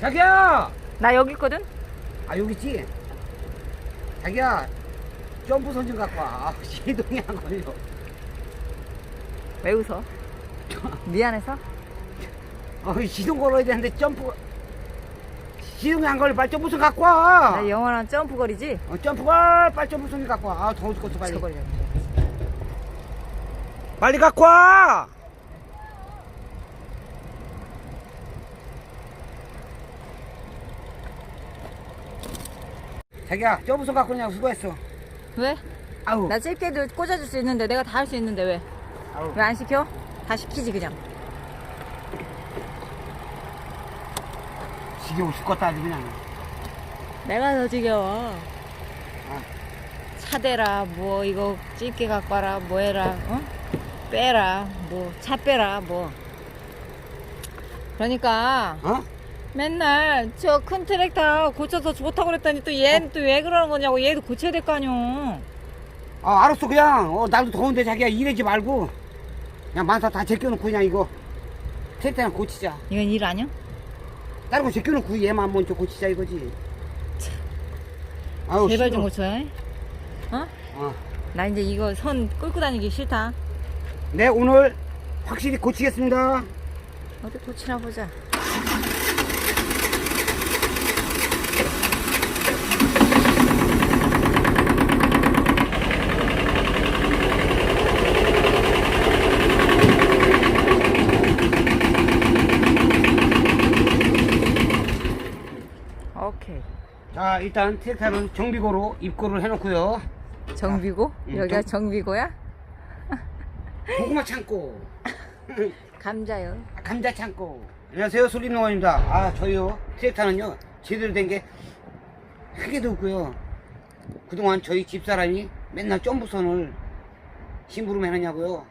자기야! 나 여기 있거든? 아, 여기 있지? 자기야, 점프 선 좀 갖고 와. 아, 시동이 안 걸려. 왜 웃어? 미안해서? 어, 시동 걸어야 되는데 점프, 시동이 안 걸려. 빨리 점프 선 갖고 와. 나 영원한 점프거리지? 어, 점프 걸, 빨리 점프선 갖고 와. 아, 더워 죽겠어, 빨리. 저거리 빨리 갖고 와! 자기야, 점프선 갖고 오냐고 수고했어. 왜? 아우. 나 짧게도 꽂아줄 수 있는데 내가 다 할 수 있는데 왜? 아우. 왜 안 시켜? 다 시키지 그냥 지겨워 죽겠다, 아주 그냥. 내가 더 지겨워 아. 차대라 뭐 이거 집게 갖고 와라 뭐 해라 어? 빼라 뭐 차 빼라 뭐 그러니까 어? 맨날 저 큰 트랙터 고쳐서 좋다고 그랬더니 또 얘는 또 왜 그러는 거냐고 얘도 고쳐야 될 거 아니오 아, 알았어, 그냥. 어, 나도 더운데 자기야, 이러지 말고. 그냥 만사 다 제껴놓고 그냥 이거. 트랙터나 고치자. 이건 일 아니야? 다른 거 제껴놓고 얘만 먼저 고치자 이거지. 아유, 제발 싫어. 좀 고쳐야 해 어? 어. 나 이제 이거 선 끌고 다니기 싫다 네, 오늘 확실히 고치겠습니다. 어디 고치나 보자 자, 일단 트랙터는 정비고로 입고를 해놓고요. 정비고? 음, 여기가 정- 정비고야? 고구마 창고, 감자요 감자 창고. 안녕하세요, 솔림농원입니다. 아, 저희요, 트랙터는요, 제대로 된게 크게도 없고요. 그동안 저희 집사람이 맨날 점프선을 심부름 해놨냐고요.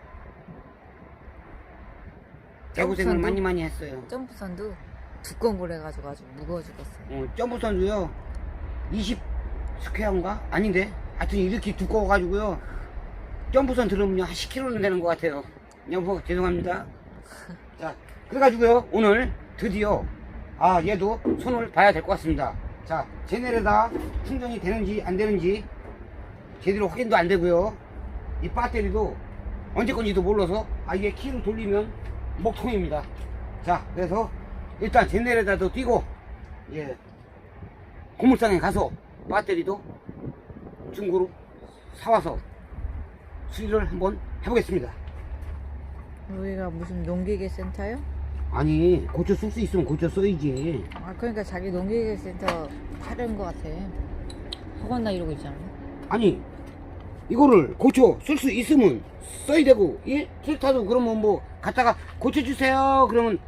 점프선도? 많이 많이 했어요. 점프선도 두꺼운 걸 해가지고 아주 무거워 죽겠어 어, 점프선도요 20 스퀘어인가? 아닌데? 하여튼 이렇게 두꺼워가지고요. 점프선 들으면요 한 10kg는 되는 것 같아요. 여보 죄송합니다. 자 그래가지고요 오늘 드디어 아 얘도 손을 봐야 될 것 같습니다. 자 제네레다 충전이 되는지 안 되는지 제대로 확인도 안 되고요. 이 배터리도 언제 건지도 몰라서 아 이게 키를 돌리면 목통입니다. 자 그래서 일단 제네레다도 띄고 예 고물상에 가서 배터리도 중고로 사와서 수리를 한번 해보겠습니다. 여기가 무슨 농기계 센터요? 아니 고쳐 쓸 수 있으면 고쳐 써야지. 아 그러니까 자기 농기계 센터 차려는 것 같아. 학원 나 이러고 있잖아. 아니 이거를 고쳐 쓸 수 있으면 써야 되고 이 트랙터도 그러면 뭐 갖다가 고쳐주세요. 그러면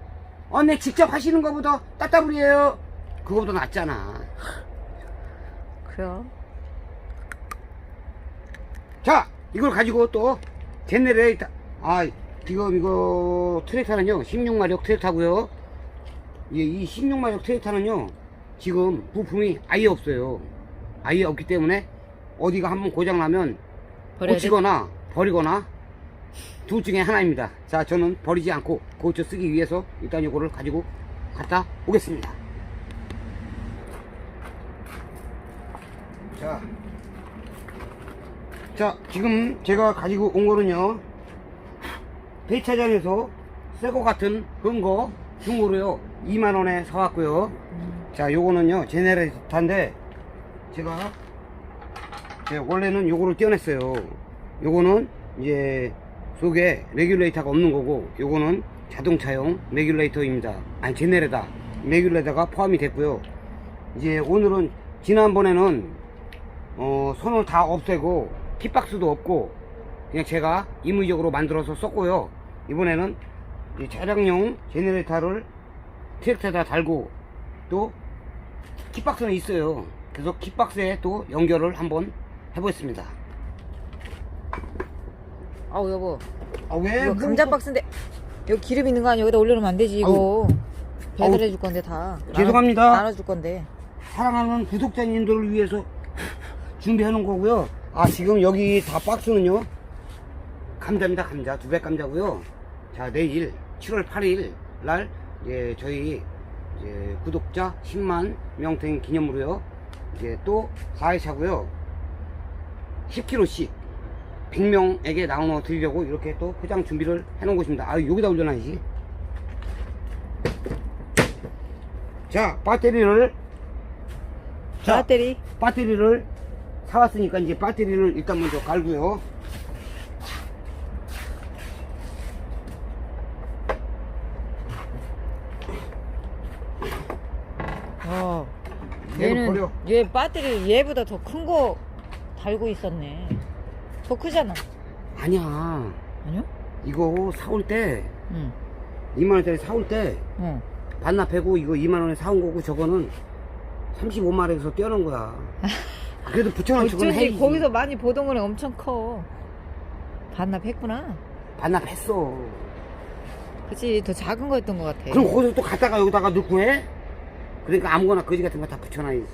어내 직접 하시는 것보다 따따블이에요. 그거보다 낫잖아 그래요 자 이걸 가지고 또 제네레이터 아 지금 이거 트랙터는요 16마력 트랙터고요. 예, 이 16마력 트랙터는요 지금 부품이 아예 없어요. 아예 없기 때문에 어디가 한번 고장나면 버려야 돼? 고치거나 버리거나 둘 중에 하나입니다. 자 저는 버리지 않고 고쳐 쓰기 위해서 일단 이거를 가지고 갔다 오겠습니다 자 자, 지금 제가 가지고 온 거는요, 배차장에서 새거 같은 근거 중고로요, 2만원에 사왔고요. 자, 요거는요, 제네레이터인데, 제가, 제 원래는 요거를 떼어냈어요. 요거는 이제 속에 레귤레이터가 없는 거고, 요거는 자동차용 레귤레이터입니다. 아니, 제네레다. 레귤레이터가 포함이 됐고요. 이제 오늘은, 지난번에는 어, 손을 다 없애고 kit박스도 없고 그냥 제가 임의적으로 만들어서 썼고요. 이번에는 이 차량용 제네레이터를 트랙터에다 달고 또 kit박스는 있어요. 그래서 kit박스에 또 연결을 한번 해보겠습니다. 아우 여보. 아 왜? 이거 감자 박스인데 여기 기름 있는 거 아니야? 여기다 올려놓으면 안 되지 이거. 배달해 줄 건데 다. 죄송합니다. 나눠- 나눠줄 건데. 사랑하는 구독자님들을 위해서 준비해 놓은 거고요. 아, 지금 여기 다 박스는요. 감자입니다, 감자. 두배 감자고요. 자, 내일 7월 8일 날 이제 저희 이제 구독자 10만 명된 기념으로요. 이제 또 4회차고요. 10kg씩 100명에게 나눠 드리려고 이렇게 또 포장 준비를 해 놓은 것입니다. 아, 여기다 올려놔야지. 자, 배터리를 자, 배터리. 배터리를 사왔으니까 이제 배터리를 일단 먼저 갈고요. 어. 얘는 얘는 버려. 얘 배터리 얘보다 더 큰 거 달고 있었네. 더 크잖아. 아니야. 아니요? 이거 사올 때 응. 2만원짜리 사올 때 응. 반납하고 이거 2만원에 사온 거고 저거는 35마리에서 떼어놓은 거야. 그래도 붙여놓은 척은 어쩐지 해야지. 거기서 많이 보던 거는 엄청 커. 반납했구나. 반납했어. 그치 더 작은 거였던 것 같아. 그럼 거기서 또 갖다가 여기다가 넣고 해? 그러니까 아무거나 거지 같은 거 다 붙여놔야지.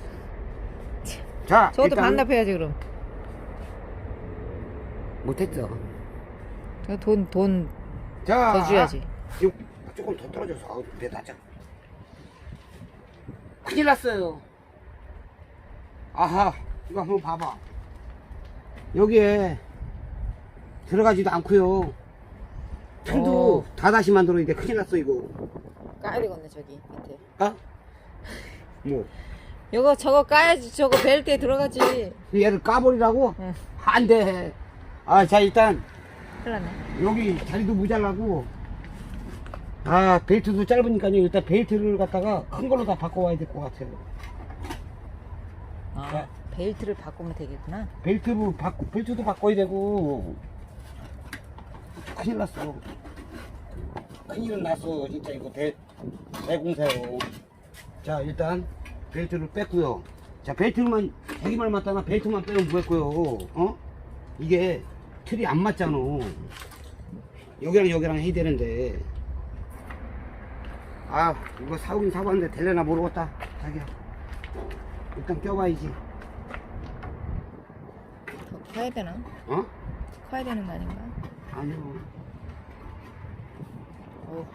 자, 저것도 일단 반납해야지 그럼. 못했죠. 돈돈더 자, 줘야지. 이거 조금 더 떨어져서 아우, 내 낮아. 큰일 났어요. 아하, 이거 한번 봐봐. 여기에 들어가지도 않고요. 틈도 어. 다 다시 만들어야 돼. 큰일 났어 이거. 까야 되겠네 저기 밑에. 아? 뭐? 이거 저거 까야지 저거 벨트에 들어가지. 얘를 까버리라고? 응. 안 돼. 아, 자 일단 큰일 났네. 여기 자리도 모자라고. 아, 벨트도 짧으니까요. 일단 벨트를 갖다가 큰 걸로 다 바꿔와야 될 것 같아요. 아, 자. 벨트를 바꾸면 되겠구나. 벨트도 바꾸, 벨트도 바꿔야 되고. 큰일 났어. 큰일은 났어. 진짜 이거 대, 대공사요. 자, 일단 벨트를 뺐고요. 자, 벨트만, 자기 말 맞다나 벨트만 빼면 뭐했고요. 어? 이게 틀이 안 맞잖아. 여기랑 여기랑 해야 되는데. 아, 이거 사오긴 사봤는데 될려나 모르겠다. 자기야. 일단 껴봐야지. 더 커야 되나? 어? 커야 되는 거 아닌가? 아니요. 오.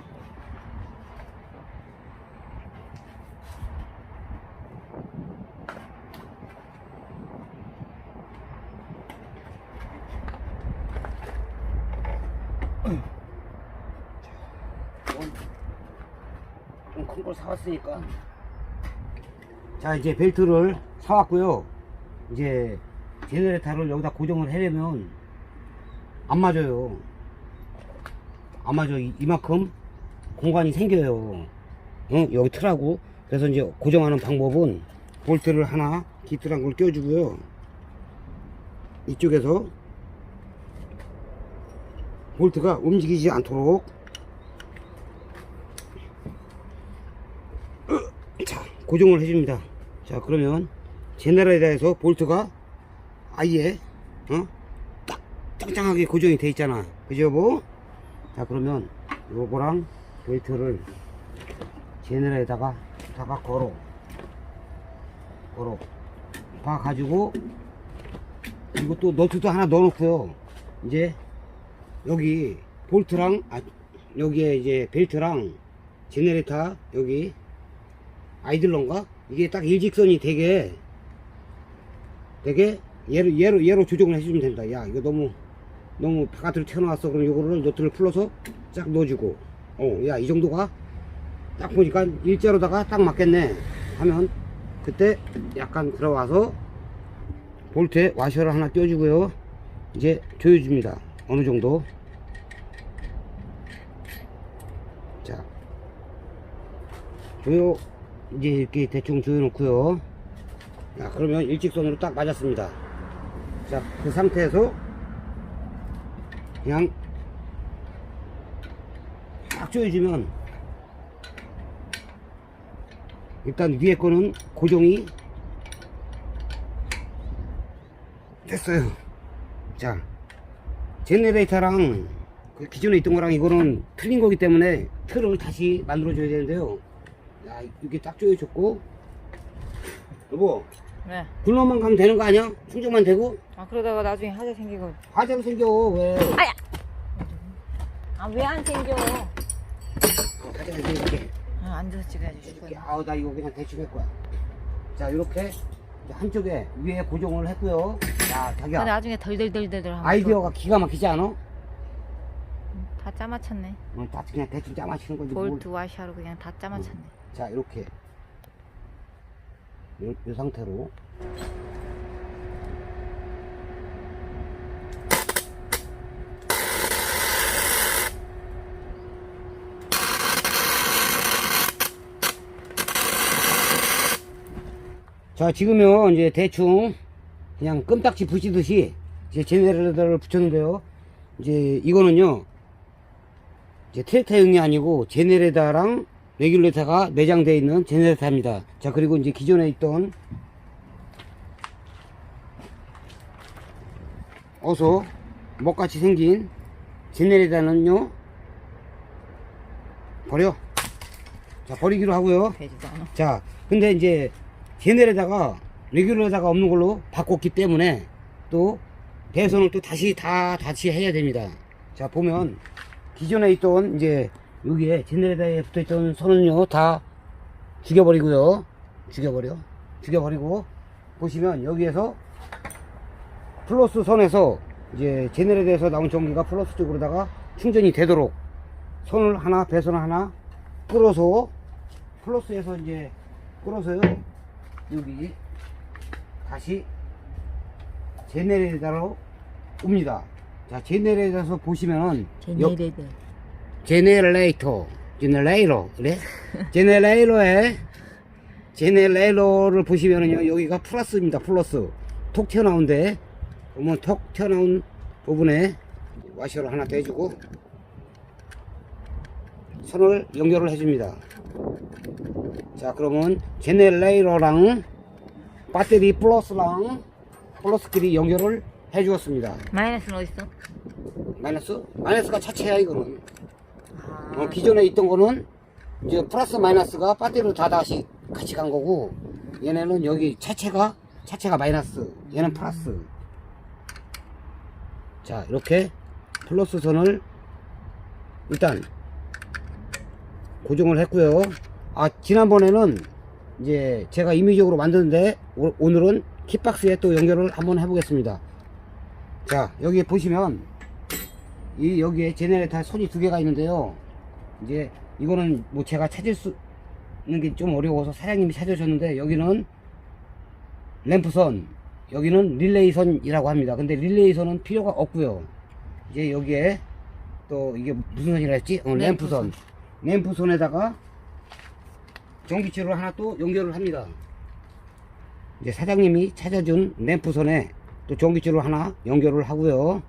좀큰 걸 사왔으니까. 자, 이제 벨트를 사왔고요. 이제 제네레타를 여기다 고정을 하려면 안 맞아요. 안 맞아. 이- 이만큼 공간이 생겨요. 어? 여기 틀하고. 그래서 이제 고정하는 방법은 볼트를 하나 기틀한 걸 껴주고요. 이쪽에서 볼트가 움직이지 않도록 자 고정을 해줍니다 자 그러면 제네레이터에서 볼트가 아예? 어? 딱 짱짱하게 고정이 돼 있잖아. 그죠 뭐? 자 그러면 요거랑 벨트를 제네레에다가 다가 걸어. 걸어. 봐 가지고 그리고 또 너트도 하나 넣어 놓고요. 이제 여기 볼트랑 아 여기에 이제 벨트랑 제네레이터 여기 아이들런가? 이게 딱 일직선이 되게 되게 얘로 얘로 얘로 조정을 해주면 된다. 야 이거 너무 너무 바깥으로 튀어나왔어 그럼 이거를 노트를 풀어서 쫙 넣어주고. 어야 이 정도가 딱 보니까 일자로다가 딱 맞겠네 하면 그때 약간 들어와서 볼트에 와셔를 하나 껴주고요. 이제 조여줍니다. 어느 정도. 자. 조여 이제 이렇게 대충 조여 놓고요. 자 그러면 일직선으로 딱 맞았습니다 자 그 상태에서 그냥 딱 조여주면 일단 위에 거는 고정이 됐어요. 자 제네레이터랑 그 기존에 있던 거랑 이거는 틀린 거기 때문에 틀을 다시 만들어 줘야 되는데요. 야 이게 딱 조여졌고. 여보 왜? 불러만 가면 되는 거 아니야? 충전만 되고 아 그러다가 나중에 하자 생기고. 화재로 생겨 왜아왜안 생겨? 화재가 생기게 아 앉아서 찍어야지 이렇게. 아우 나 이거 그냥 대충 할 거야 자 이렇게 이제 한쪽에 위에 고정을 했고요 자 근데 자기야 나중에 덜덜덜덜 하면 아이디어가 기가 막히지 않아? 또 다 짜맞췄네. 어, 다 그냥 대충 짜맞히는 거지 뭘. 볼트 와샤로 그냥 다 짜맞췄네. 자 이렇게 이, 이 상태로. 자 지금요 이제 대충 그냥 껌딱지 부시듯이 이제 제네레이터를 붙였는데요. 이제 이거는요 이제 트랙터용이 아니고 제네레이터랑 레귤레이터가 내장되어 있는 제네레이터입니다. 자 그리고 이제 기존에 있던 어서 먹같이 생긴 제네레이터는요 버려. 자 버리기로 하고요. 자, 근데 이제 제네레다가 레귤러다가 없는 걸로 바꿨기 때문에 또 배선을 또 다시 다 다시 해야 됩니다. 자, 보면 기존에 있던 이제 여기에 제네레다에 붙어 있던 선은요 다 죽여버리고요. 죽여버려. 죽여버리고 보시면 여기에서 플러스 선에서 이제 제네레다에서 나온 전기가 플러스 쪽으로다가 충전이 되도록 선을 하나 배선을 하나 끌어서 플러스에서 이제 끌어서요 여기 다시 제네레이터로 옵니다 자 제네레이터에서 보시면은 여- 제네레이터. 제네레이터 제네레이터 그래? 제네레이터에 제네레이터를 보시면은요 여기가 플러스입니다 플러스. 톡 튀어나온데 그러면 톡 튀어나온 부분에 와셔를 하나 떼주고 선을 연결을 해줍니다. 자 그러면 제네레이터랑 배터리 플러스랑 플러스끼리 연결을 해 주었습니다. 마이너스는 어딨어? 마이너스? 마이너스가 차체야 이거는. 아, 어, 기존에 있던 거는 이제 플러스 마이너스가 배터리로 다 다시 같이 간 거고 얘네는 여기 차체가 차체가 마이너스 얘는 플러스. 자 이렇게 플러스 선을 일단 고정을 했고요. 아 지난번에는 이제 제가 임의적으로 만드는데 오- 오늘은 kit박스에 또 연결을 한번 해보겠습니다. 자 여기 보시면 이 여기에 제네레이터 손이 두 개가 있는데요 이제 이거는 뭐 제가 찾을 수 있는 게 좀 어려워서 사장님이 찾아줬는데 여기는 램프선 여기는 릴레이선이라고 합니다. 근데 릴레이선은 필요가 없고요. 이제 여기에 또 이게 무슨 선이라 했지? 어, 램프선. 램프선에다가 전기줄을 하나 또 연결을 합니다. 이제 사장님이 찾아준 램프선에 또 전기줄을 하나 연결을 하고요.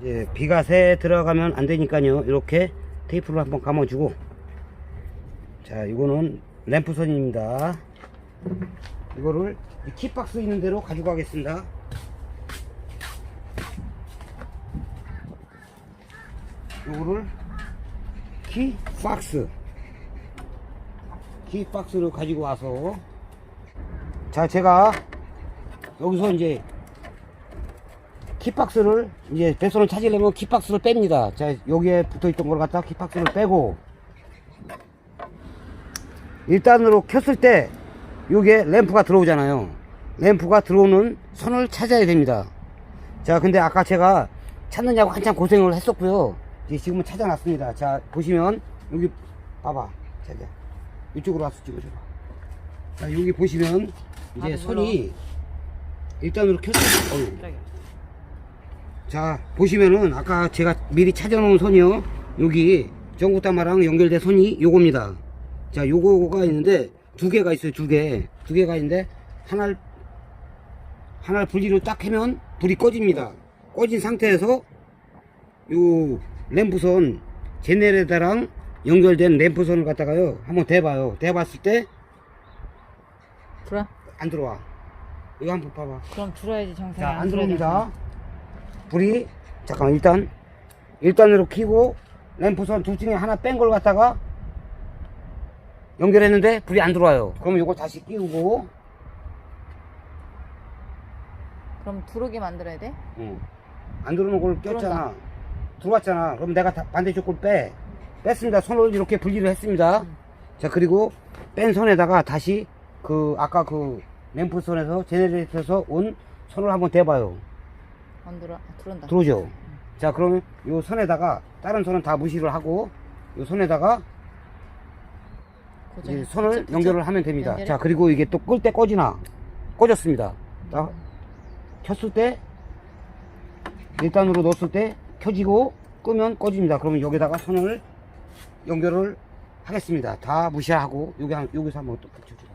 이제 비가 새 들어가면 안 되니까요. 이렇게 테이프를 한번 감아주고. 자 이거는 램프선입니다. 이거를 이 kit박스 있는 대로 가지고 가겠습니다. 요거를 키박스. 키박스로 가지고 와서. 자 제가 여기서 이제 키박스를 이제 배선을 찾으려면 키박스를 뺍니다. 자 여기에 붙어있던 걸 갖다 키박스를 빼고 1단으로 켰을 때 요게 램프가 들어오잖아요. 램프가 들어오는 선을 찾아야 됩니다. 자 근데 아까 제가 찾느냐고 한참 고생을 했었고요. 이제 지금은 찾아놨습니다. 자 보시면 여기 봐봐. 자자 이쪽으로 와서 찍어줘봐. 자 여기 보시면 이제 나도 선이 1단으로 켰을 때 어휴. 자 보시면은 아까 제가 미리 찾아놓은 선이요. 여기 전구타마랑 연결된 선이 요겁니다. 자 요거가 있는데 두 개가 있어요 두개두 개가 있는데 하나를 하나를 분리로 딱 하면 불이 꺼집니다. 꺼진 상태에서 요 램프선 제네레이터랑 연결된 램프선을 갖다가요 한번 대봐요. 대봤을 때안 들어? 들어와. 이거 한번 봐봐. 그럼 들어야지 정상이 자, 안 들어옵니다. 불이, 잠깐만, 일단, 일단으로 켜고, 램프선 둘 중에 하나 뺀 걸 갖다가 연결했는데 불이 안 들어와요. 그럼 이걸 다시 끼우고, 그럼 들어오게 만들어야 돼? 응. 안 들어오는 걸 꼈잖아. 들어왔잖아. 그럼 내가 다 반대쪽 걸 빼. 뺐습니다. 손을 이렇게 분리를 했습니다. 자 그리고 뺀 선에다가 다시 그 아까 그 램프 선에서 제네레이터에서 온 선을 한번 대봐요 안 들어 아, 들어온다. 들어오죠? 자 그러면 요 선에다가 다른 선은 다 무시를 하고 요 선에다가 고정해. 이제 선을 붙여, 연결을 하면 됩니다. 연결해? 자 그리고 이게 또 끌 때 꺼지나? 꺼졌습니다. 자 켰을 때 1단으로 넣었을 때 켜지고 끄면 꺼집니다. 그러면 여기다가 선을 연결을 하겠습니다. 다 무시하고 여기 한, 여기서 한번 또 붙여주고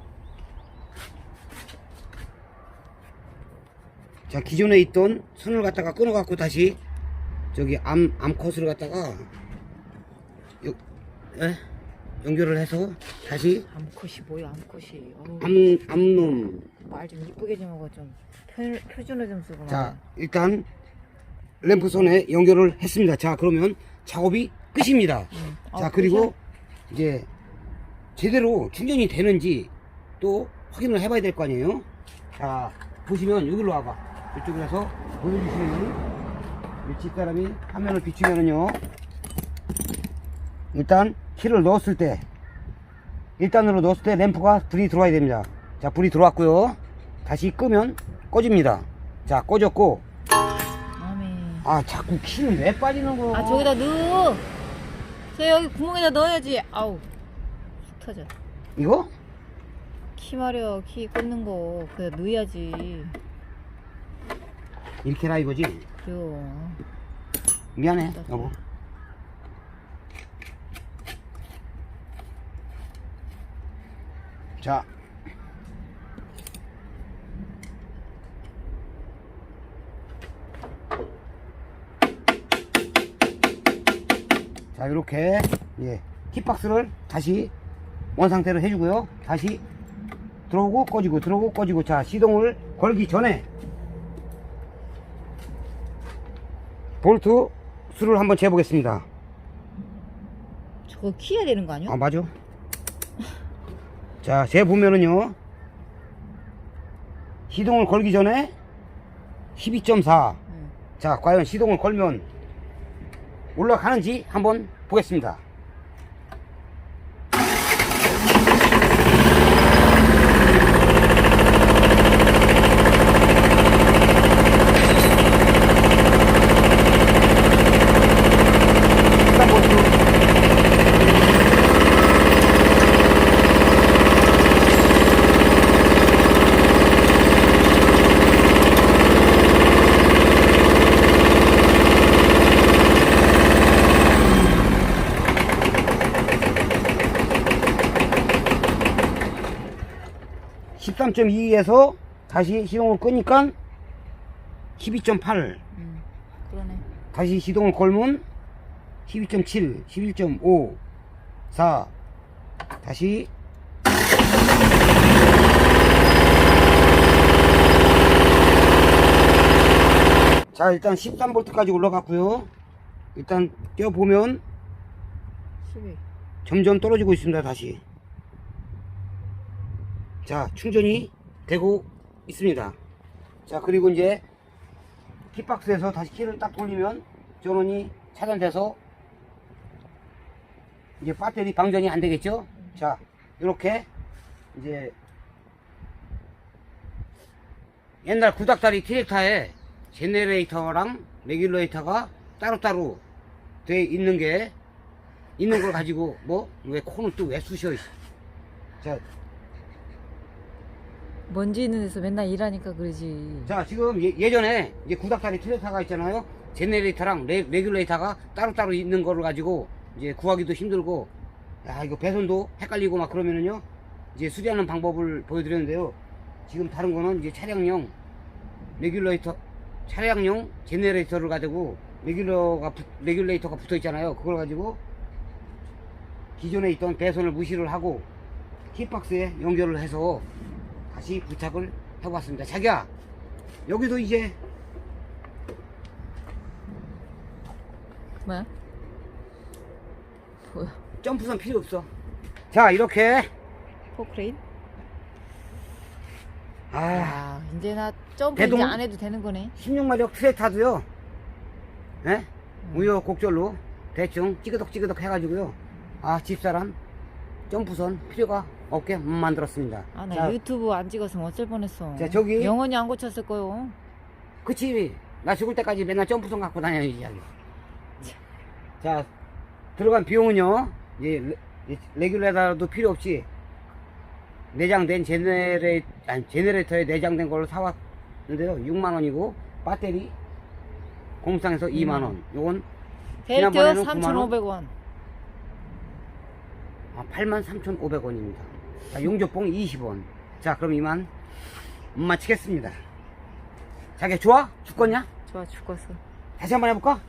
자 기존에 있던 선을 갖다가 끊어 갖고 다시 저기 암 암컷을 갖다가 요, 에? 연결을 해서 다시 암컷이 뭐야 암컷이? 어우, 암 암놈. 말좀 이쁘게 좀 하고 좀 표, 표준어 좀 쓰고 자. 일단 램프 선에 연결을 했습니다. 자 그러면 작업이 끝입니다. 응. 자 아, 그리고 이제 제대로 충전이 되는지 또 확인을 해봐야 될 거 아니에요? 자 보시면 여기로 와봐 이쪽으로 해서 보여주시면 이 집사람이 화면을 비추면은요 일단 키를 넣었을 때 1단으로 넣었을 때 램프가 불이 들어와야 됩니다. 자 불이 들어왔고요. 다시 끄면 꺼집니다. 자 꺼졌고. 아 자꾸 키는 왜 빠지는 거야? 아 저기다 넣어. 저 여기 구멍에다 넣어야지. 아우 쑥 터져. 이거? 키 마려 키 꽂는 거 그냥 넣어야지 이렇게 라 이거지? 그래요. 미안해 여보. 자. 자, 이렇게, 예, kit박스를 다시 원상태로 해주고요. 다시 들어오고 꺼지고, 들어오고 꺼지고, 자, 시동을 걸기 전에 볼트 수를 한번 재보겠습니다. 저거 키야 되는 거 아니야? 아, 맞아. 자, 재보면은요. 시동을 걸기 전에 12.4. 응. 자, 과연 시동을 걸면 올라가는지 한번 보겠습니다. 일단 볼트 1 3 2에서 다시 시동을 끄니까 12.8 응. 그러네. 다시 시동을 걸면 12.7 11.5 4 다시. 자 일단 13V까지 올라갔고요. 일단 떼어보면 12 점점 떨어지고 있습니다 다시 자 충전이 되고 있습니다. 자 그리고 이제 kit박스에서 다시 키를 딱 돌리면 전원이 차단돼서 이제 배터리 방전이 안 되겠죠? 자 이렇게 이제 옛날 구닥다리 트랙터에 제네레이터랑 레귤레이터가 따로따로 돼 있는 게 있는 걸 가지고 뭐 왜 코는 또 왜 쑤셔 자, 먼지 있는 데서 맨날 일하니까 그러지. 자 지금 예, 예전에 이제 구닥다리 트랙터가 있잖아요. 제네레이터랑 레, 레귤레이터가 따로따로 있는 거를 가지고 이제 구하기도 힘들고 야 이거 배선도 헷갈리고 막 그러면은요 이제 수리하는 방법을 보여드렸는데요. 지금 다른 거는 이제 차량용 레귤레이터 차량용 제네레이터를 가지고 레귤러가 붙- 레귤레이터가 붙어 있잖아요. 그걸 가지고 기존에 있던 배선을 무시를 하고 kit박스에 연결을 해서 다시 부착을 해봤습니다 자기야 여기도 이제 뭐야? 뭐야? 점프선 필요 없어 자 이렇게 포크레인? 아 아 이제 나 점프 대동- 이제 안 해도 되는 거네 16마력 트랙타도요 예? 우여곡절로 대충 찌그덕 찌그덕 해가지고요 아 집사람 점프선 필요가 없게 만들었습니다. 아, 나 자, 유튜브 안 찍었으면 어쩔 뻔했어. 자, 저기- 영원히 안 고쳤을 거요. 그치. 나 죽을 때까지 맨날 점프선 갖고 다녀야지. 자기. 자, 들어간 비용은요, 예, 레, 이 레귤레이터도 필요 없이 내장된 제네레, 아니, 제네레이터에 내장된 걸로 사왔는데요. 6만원이고, 배터리 공상에서 2만원. 요건 벨트 지난번에는 9만 원? 3,500원. 아, 83,500원입니다. 자, 용접봉 20원. 자, 그럼 이만 마치겠습니다. 자기 좋아? 죽겠냐? 좋아, 죽었어. 다시 한번 해볼까?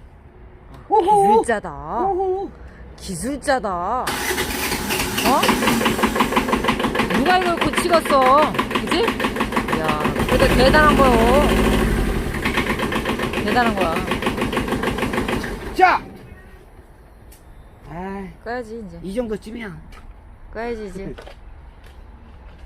오호! 기술자다. 오호! 기술자다. 어? 누가 이걸 고치겠어? 그지? 야, 그래도 대단한 거요. 대단한 거야. 자! 아, 꺼야지, 이제. 이 정도쯤이야. 꺼야지, 이제.